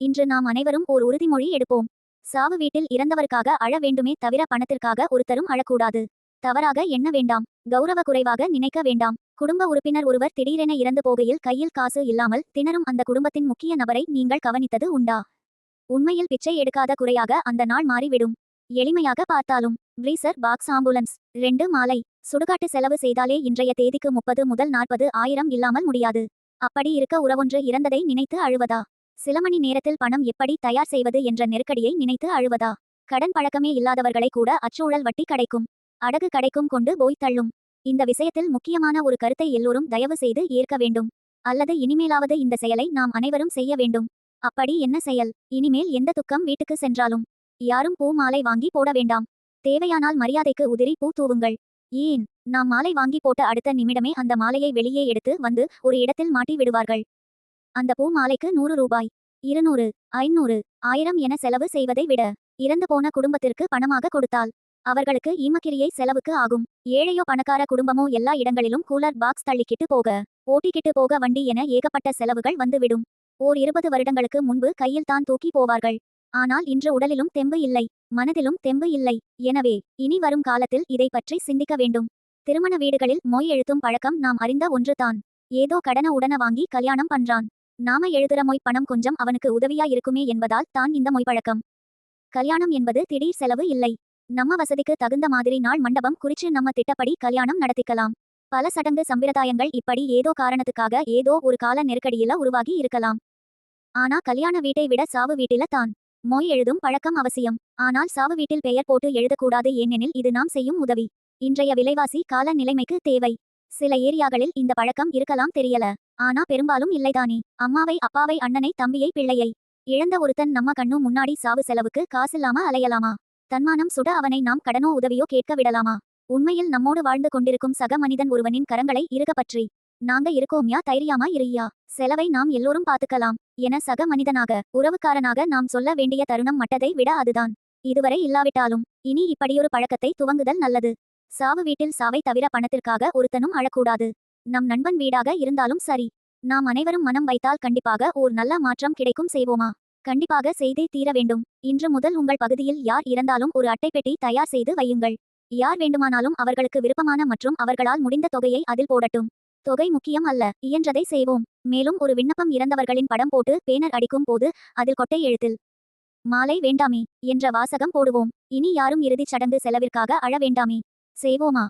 இன்று நாம் அனைவரும் ஓர் உறுதிமொழி எடுப்போம். சாவு வீட்டில் இறந்தவருக்காக அழ வேண்டுமே தவிர பணத்திற்காக ஒருத்தரும் அழக்கூடாது. தவறாக எண்ண வேண்டாம். கௌரவ குறைவாக நினைக்க வேண்டாம். குடும்ப உறுப்பினர் ஒருவர் திடீரென இறந்து போகையில் கையில் காசு இல்லாமல் திணறும் அந்த குடும்பத்தின் முக்கிய நபரை நீங்கள் கவனித்தது உண்டா? உண்மையில் பிச்சை எடுக்காத குறையாக அந்த நாள் மாறிவிடும். எளிமையாக பார்த்தாலும் பிரீசர் பாக்ஸ் ஆம்புலன்ஸ் ரெண்டு மாலை சுடுகாட்டு செலவு செய்தாலே இன்றைய தேதிக்கு முப்பது முதல் நாற்பது ஆயிரம் இல்லாமல் முடியாது. அப்படி இருக்க உறவொன்று இறந்ததை நினைத்து அழுவதா? சில மணி நேரத்தில் பணம் எப்படி தயார் செய்வது என்ற நெருக்கடியை நினைத்து அழுவதா? கடன் பழக்கமே இல்லாதவர்களை கூட அச்சூழல் வட்டி கிடைக்கும். அடகு கிடைக்கும் கொண்டு போய் தள்ளும். இந்த விஷயத்தில் முக்கியமான ஒரு கருத்தை எல்லோரும் தயவு செய்து ஏற்க வேண்டும். அல்லது இனிமேலாவது இந்த செயலை நாம் அனைவரும் செய்ய வேண்டும். அப்படி என்ன செயல்? இனிமேல் எந்த துக்கம் வீட்டுக்கு சென்றாலும். யாரும் பூ மாலை வாங்கி போட வேண்டாம். தேவையானால் மரியாதைக்கு உதிரி பூ தூவுங்கள். ஏன்? நாம் மாலை வாங்கி போட்ட அடுத்த நிமிடமே அந்த மாலையை வெளியே எடுத்து வந்து ஒரு இடத்தில் மாட்டி விடுவார்கள். அந்த பூ மாலைக்கு நூறு ரூபாய் இருநூறு ஐநூறு ஆயிரம் என செலவு செய்வதை விட இறந்து போன குடும்பத்திற்கு பணமாக கொடுத்தால் அவர்களுக்கு ஈமக்கிரியை செலவுக்கு ஆகும். ஏழையோ பணக்கார குடும்பமோ எல்லா இடங்களிலும் கூலர் பாக்ஸ் தள்ளிக்கிட்டு போக ஓட்டிக்கிட்டு போக வண்டி என ஏகப்பட்ட செலவுகள் வந்துவிடும். ஓர் இருபது வருடங்களுக்கு முன்பு கையில் தான் தூக்கி போவார்கள். ஆனால் இன்று உடலிலும் தெம்பு இல்லை மனதிலும் தெம்பு இல்லை. எனவே இனி வரும் காலத்தில் இதை பற்றி சிந்திக்க வேண்டும். திருமண வீடுகளில் மொய் எழுத்தும் பழக்கம் நாம் அறிந்த ஒன்றுதான். ஏதோ கடன உடன வாங்கி கல்யாணம் பண்றான். நாம எழுதுற மொய் பணம் கொஞ்சம் அவனுக்கு உதவியா இருக்குமே என்பதால் தான் இந்த மொய் பழக்கம். கல்யாணம் என்பது திடீர் செலவு இல்லை. நம்ம வசதிக்கு தகுந்த மாதிரி நாள் மண்டபம் குறிச்சு நம்ம திட்டப்படி கல்யாணம் நடத்திக்கலாம். பல சடங்கு சம்பிரதாயங்கள் இப்படி ஏதோ காரணத்துக்காக ஏதோ ஒரு கால நெருக்கடியில உருவாகி இருக்கலாம். ஆனா கல்யாண வீட்டை விட சாவு வீட்டில தான். மொய் எழுதும் பழக்கம் அவசியம். ஆனால் சாவு வீட்டில் பெயர் போட்டு எழுதக்கூடாது ஏனெனில் இது நாம் செய்யும் உதவி. இன்றைய விலைவாசி கால நிலைமைக்கு தேவை. சில ஏரியாக்களில் இந்த பழக்கம் இருக்கலாம் தெரியல. ஆனா பெரும்பாலும் இல்லைதானே. அம்மாவை அப்பாவை அண்ணனை தம்பியை பிள்ளையை. இழந்த ஒருத்தன் நம்ம கண்ணு முன்னாடி சாவு செலவுக்கு காசில்லாம அலையலாமா? தன்மானம் சுட அவனை நாம் கடனோ உதவியோ கேட்க விடலாமா? உண்மையில் நம்மோடு வாழ்ந்து கொண்டிருக்கும் சக மனிதன் ஒருவனின் கரங்களை இருக பற்றி. நாங்க இருக்கோம்யா தைரியாமா இருயா செலவை நாம் எல்லோரும் பாத்துக்கலாம் என சக மனிதனாக உறவுக்காரனாக நாம் சொல்ல வேண்டிய தருணம் மட்டதை விட அதுதான். இதுவரை இல்லாவிட்டாலும் இனி இப்படியொரு பழக்கத்தை துவங்குதல் நல்லது. சாவு வீட்டில் சாவை தவிர பணத்திற்காக ஒருத்தனும் அழக்கூடாது. நம் நண்பன் வீடாக இருந்தாலும் சரி. நாம் அனைவரும் மனம் வைத்தால் கண்டிப்பாக ஓர் நல்ல மாற்றம் கிடைக்கும் செய்வோமா? கண்டிப்பாக செய்தே தீர வேண்டும். இன்று முதல் உங்கள் பகுதியில் யார் இறந்தாலும் ஒரு அட்டைப்பெட்டி தயார் செய்து வையுங்கள். யார் வேண்டுமானாலும் அவர்களுக்கு விருப்பமான மற்றும் அவர்களால் முடிந்த தொகையை அதில் போடட்டும். தொகை முக்கியம் அல்ல. இயன்றதை செய்வோம். மேலும் ஒரு விண்ணப்பம் இறந்தவர்களின் படம் போட்டு பேனர் அடிக்கும் போது அதில் கொட்டை எழுத்தில் மாலை வேண்டாமே என்ற வாசகம் போடுவோம். இனி யாரும் இறுதிச் சடங்கு செலவிற்காக அழ வேண்டாமே. செய்வோமா